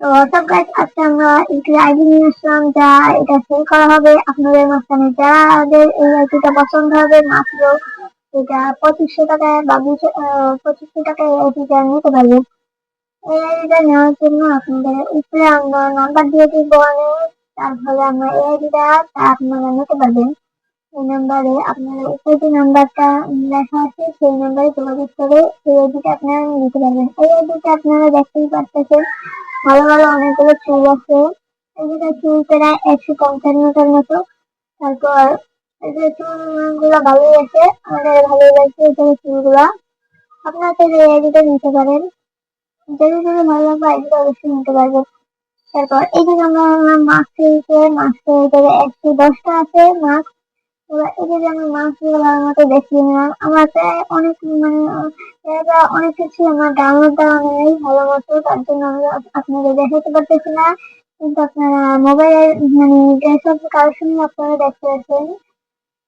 তো গাইজ আজকে আমরা একটি আইডি নিয়ে আসলাম যা এটা সেল করা হবে আপনাদের মাঝখানে যাদের এই আইডিটা পছন্দ হবে মাত্র এটা পঁচিশশো টাকায় বা পঁচিশশো টাকায় এই আইডিটা নিতে পারবেন এই আইডিটা নেওয়ার জন্য আপনাদের উপরে আমরা নাম্বার দিয়ে দিব অনেক তারপরে আমরা এই আইডিটা আপনারা নিতে পারবেন। এই নাম্বারে আপনারা উপরে যে নাম্বারটা লেখা আছে সেই নাম্বারে যোগাযোগ করে এই আইডিটা আপনারা নিতে পারবেন এই আইডিটা আপনারা দেখতেই পারতেছেন। ভালো ভালো অনেকগুলো চুল আছে। এগুলো চুল প্রায় একশো পঞ্চান্নটার মতো। তারপর যে চুলগুলো ভালোই আছে, আমাদের ভালোই লাগছে এই চুলগুলো আপনারা এই আইডিটা নিতে পারেন। যদি যদি ভালো লাগবে আইডিটা অবশ্যই নিতে পারবেন তারপর যে আমরা মাস্ক রয়েছে মাস্কের একশো দশটা আছে মাস্ক এবার যে আমি মাছগুলো ভালো মতো দেখিয়ে নিলাম, আমার প্রায় অনেক মানে এটা অনেক কিছু আমার ডাউনলোড দেওয়া নেই ভালো মতো, তার জন্য আমি আপনাদের দেখাতে পারতেছি না। কিন্তু আপনারা মোবাইলের মানে যেসব কালেকশন আপনারা দেখতে পাচ্ছেন।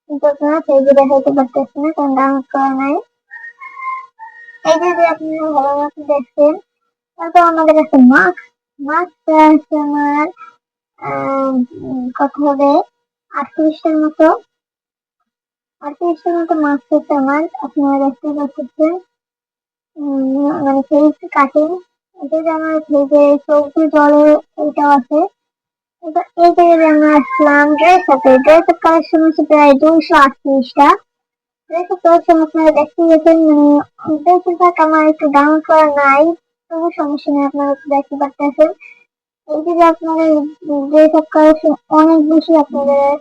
কিন্তু আপনারা পেজে দেখাতে পারতেছি না, কারণ ডাউনলোড করা নাই। এই যে যে আপনারা ভালো মতো দেখছেন। তারপর আমাদের কাছে মাস্ক মাস্ক আছে আমার কত হবে আটত্রিশটার মতো। আটত্রিশটার মতো মাছ হচ্ছে আমার, আপনারা দেখতে পাচ্ছেন। মানে ফেস এটা যে আমার ফেসে চৌকি জলে আছে এবার এই জায়গায় আসলাম ড্রেস আপে ড্রেস আপ কালেকশন হচ্ছে প্রায় দুইশো আটত্রিশটা ড্রেস আপ কালেকশন আপনারা দেখতে গেছেন মানে আমার একটু ডাউনলোড করা নাই তবু সমস্যা নেই আপনারা দেখতে পাচ্ছেন এই যে আপনাদের যে সব কালেকশন অনেক বেশি আপনাদের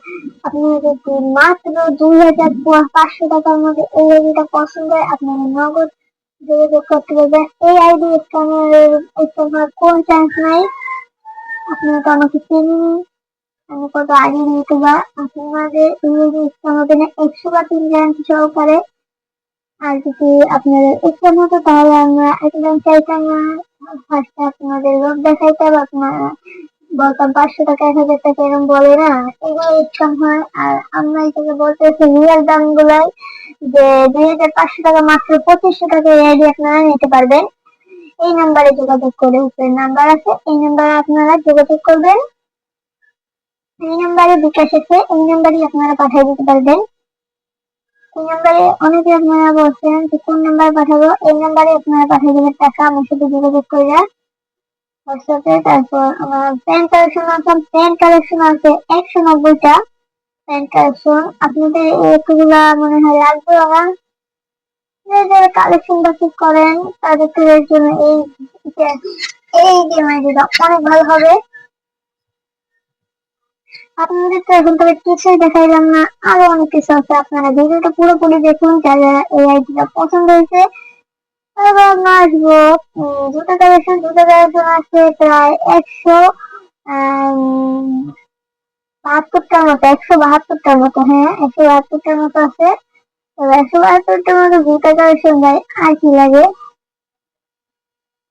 আপনারা যদি মাত্র দুই হাজার পাঁচশো টাকার মধ্যে এই পছন্দ হয় আপনারা নগদ যোগাযোগ করতে পারবেন এই আইডি স্ক্যানারের স্ক্যানার কোন চান্স নাই? আপনারা তো আমাকে চেনেনি আমি কত আগে দিতে বা আপনাদের আইডি স্ক্যান হবে না একশো বা তিন গ্যারান্টি সহকারে। আর যদি আপনাদের স্ক্যান হতো, তাহলে আমরা একদম চাইতাম না। ফার্স্টে আপনাদের লোক হবে, আপনারা বলতাম পাঁচশো টাকা, এক হাজার টাকা এরকম বলে না। এগুলো ইনকাম হয়। আর আমরা এটাকে বলতেছি রিয়েল দাম গুলাই যে দুই হাজার পাঁচশো টাকা মাত্র, পঁচিশশো টাকা রেডি আপনারা নিতে পারবেন। এই নাম্বারে যোগাযোগ করে উপরে নাম্বার আছে, এই নাম্বারে আপনারা যোগাযোগ করবেন। এই নাম্বারে বিকাশ আছে, এই নাম্বারে আপনারা পাঠিয়ে দিতে পারবেন। এই নাম্বারে অনেকে আপনারা বলছেন যে, কোন নাম্বার পাঠাবো? এই নাম্বারে আপনারা পাঠিয়ে দেবেন টাকা আমার সাথে যোগাযোগ করে হোয়াটসঅ্যাপে, তারপর আমার প্যান কালেকশন আছে, প্যান কালেকশন আছে একশো নব্বইটা। কালেকশন আপনাদের এগুলা মনে হয় লাগবে না যারা কালেকশন বাকি করেন তাদের জন্য এই এই গেমাইডিটা অনেক ভালো হবে। আপনাদের তো এখন তবে কিছুই দেখাইলাম না, আরও অনেক কিছু আছে আপনারা ভিডিওটা পুরোপুরি দেখুন, যারা এই আইডিটা পছন্দ হয়েছে তারপর আমরা আসব। দুটো কালেকশন দুটো কালেকশন আছে প্রায় একশো। বাহাত্তরটার মতো, একশো বাহাত্তরটার মতো হ্যাঁ একশো বাহাত্তরটার মতো আছে। একশো বাহাত্তরটার মতো দুটো কালেকশন দেয় আর কি লাগে?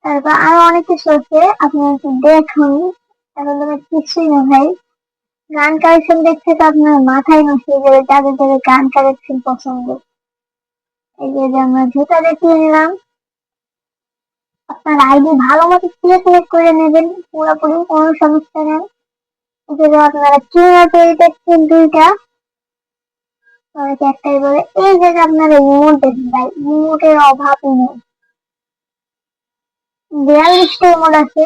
তারপর আরও অনেক কিছু আছে একটু দেখুন। এখন তোমার কিছুই না ভাই। গান কালেকশন দেখতে তো আপনার মাথায় নষ্ট হয়ে যাবে, যাদের যাদের গান কালেকশন পছন্দ। এই যে আমরা জুতা দেখিয়ে নিলাম। আপনার আইডি ভালো মতো সিলেক্ট করে নেবেন, পুরোপুরি কোনো সমস্যা নেই। আপনারা দুইটা একটাই বলে এই আপনারা ভাই বিয়াল্লিশটা আছে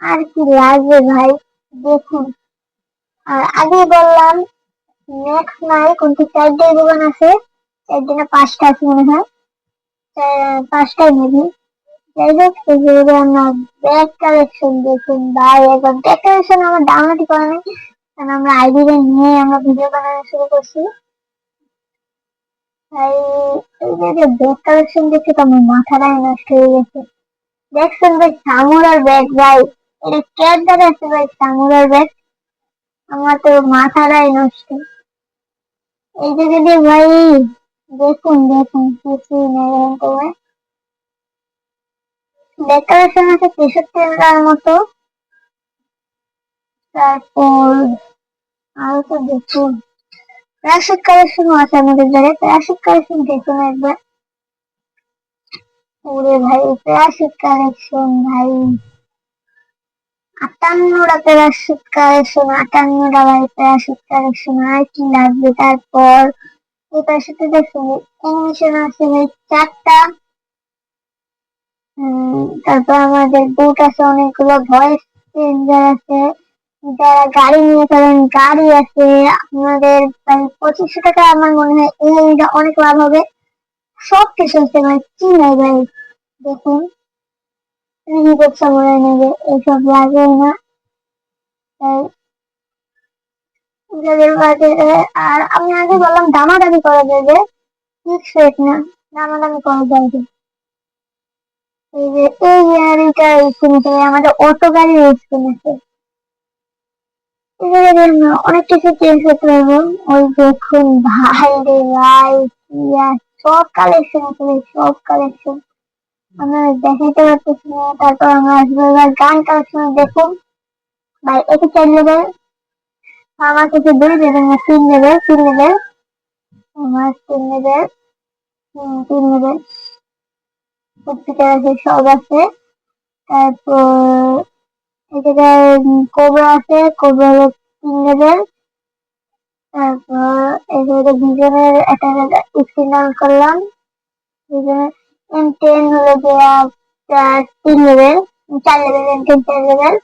আর কি লাগবে ভাই দেখুন আর আগে বললাম নেক্সট নাই কোনটি চারটে দোকান আছে চারটে না পাঁচটা আছে মনে হয় পাঁচটাই নেবি যাই হোক আমরা ব্যাগ কালেকশন দেখুন ভাই এখন ব্যাগ কালেকশন আমার ডাউনলোড করা নেই, কারণ আমরা আইডিটা নিয়ে আমরা ভিডিও বানানো শুরু করছি। তাই এই যে ব্যাগ কালেকশন দেখে তো আমার মাথাটাই নষ্ট হয়ে গেছে। দেখছেন ভাই সামুরার ব্যাগ ভাই? এটা ক্যাট দ্বারা আছে ভাই সামুরার ব্যাগ আমার তো মাথাটাই নষ্ট। এই যে যদি ভাই, দেখুন দেখুন, কিছুই নেই এরকম ডেকোরেশন আছে তেষট্টি টাকার মতো। তারপর আরও তো দেখুন প্লাস্টিক কালেকশনও আছে আমাদের জায়গায়। প্লাস্টিক কালেকশন দেখুন একবার। ওরে ভাই প্লাস্টিক কালেকশন ভাই। আটান্নটা প্যারাশুট কালেকশন আটান্নটা ভাই প্যারাশুট কালেকশন আর কি লাগবে? তারপর এই প্যারাশুটে দেখুন অ্যানিমেশন আছে ভাই চারটা। তারপর আমাদের বুট আছে, অনেকগুলো ভয়েস চেঞ্জার আছে। যারা গাড়ি নিয়ে চলেন, গাড়ি আছে। আপনাদের পঁচিশশো টাকা আমার মনে হয় গাড়িটা অনেক লাভ হবে। সব কিছু আছে ভাই, কি নাই ভাই? দেখুন। নেবে এইসব লাগে না। আর আমি আগে বললাম, দামাদামি করা যাবে ফিক্স রেট না, দামাদামি করা যাবে এই যে, এই গাড়িটা স্কিন আমাদের অটো আছে দেখুন, অনেক কিছু চেঞ্জ করতে পারব ওই দেখুন রে সব কালেকশন আছে, সব কালেকশন আমরা দেখাইতে পারতেছি না, তারপর আমরা আসব গান কালেকশন দেখুন। ভাই একে চার লেভেল আমার কাছে দুই লেভেল না, তিন লেভেল তিন লেভেল আমার তিন লেভেল তিন লেভেল প্রত্যেকের আছে সব আছে। তারপর জায়গায় কোবরা আছে কোবরা হলো তিন লেভেল তারপর জায়গায় ভিজনের একটা স্ক্রিন ডাউন করলাম। ভিজনের এম টেন হলো যে তিন লেভেল চার লেভেল এম টেন চার লেভেল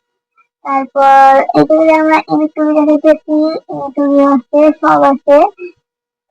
তারপর এগুলো আমরা ইউটিউবে দেখাইতেছি ইউটিউবে আছে, সব আছে।